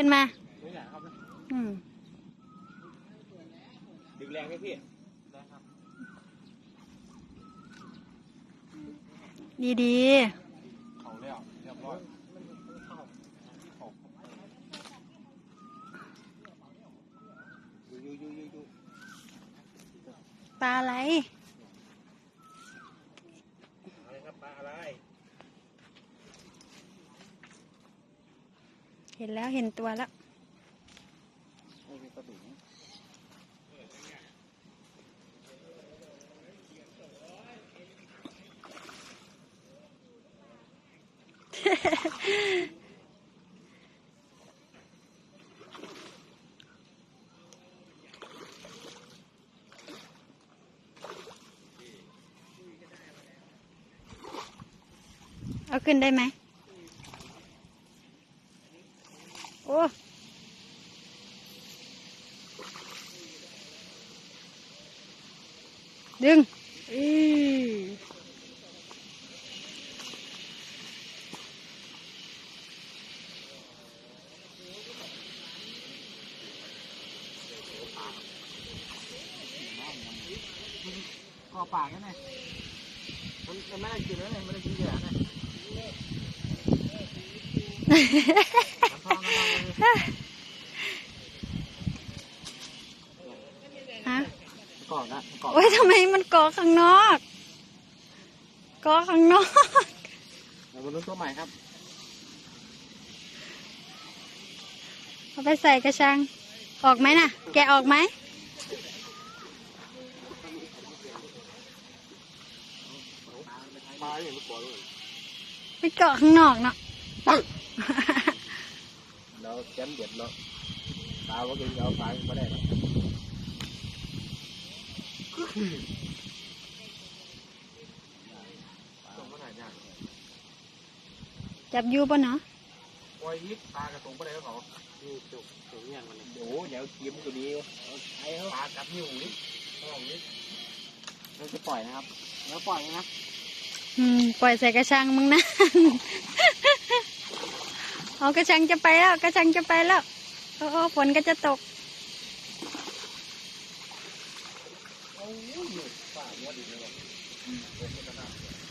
ขึ้นมาไม่อยากครับอืมดึงแรงไหมพี่แรงครับ ดีเขาแล้วเรียบร้อยยูยูยูยูยูๆปลาอะไรอะไรครับปลาอะไร เห็นแล้วเห็นตัวแล้วไม่มีปลาดุกเอาขึ้นได้ไหม โอ้ ดึงอือก็ปากกันไงมันมันไม่ได้กินแล้วไงไม่ได้กินเหยื่อนะน้ำทองน้ำทองเลยฮะ กอดนะกอดโอ้ยทำไมมันเกาะข้างนอกเกาะข้างนอก เรามาลุ้นตัวใหม่ครับเอาไปใส่กระชัง ออกไหมน่ะ แกะออกไหม มาอย่างลูกบอลเลยไปเกาะข้างนอกเนาะ เราแจมเด็ดเนาะตาว่ากินเอาไปไม่ได้หรอกส่งมาถ่ายยาก จับอยูป่ะเนาะปล่อยยิบปลากระตงไปได้เขาดูจุกถึงอย่างมันโอ้เดี๋ยวจิ้มตัวดีไอ้เขาปลากัดนิ้วนี่ต้องนี่เราจะปล่อยนะครับแล้วปล่อยนะอืมปล่อยใส่กระชังมึงนะเอากระชังจะไปแล้ว กระชังจะไปแล้วโอ้โอ้ฝนก็จะตก 我有吃，我得知道。嗯，我负个干活。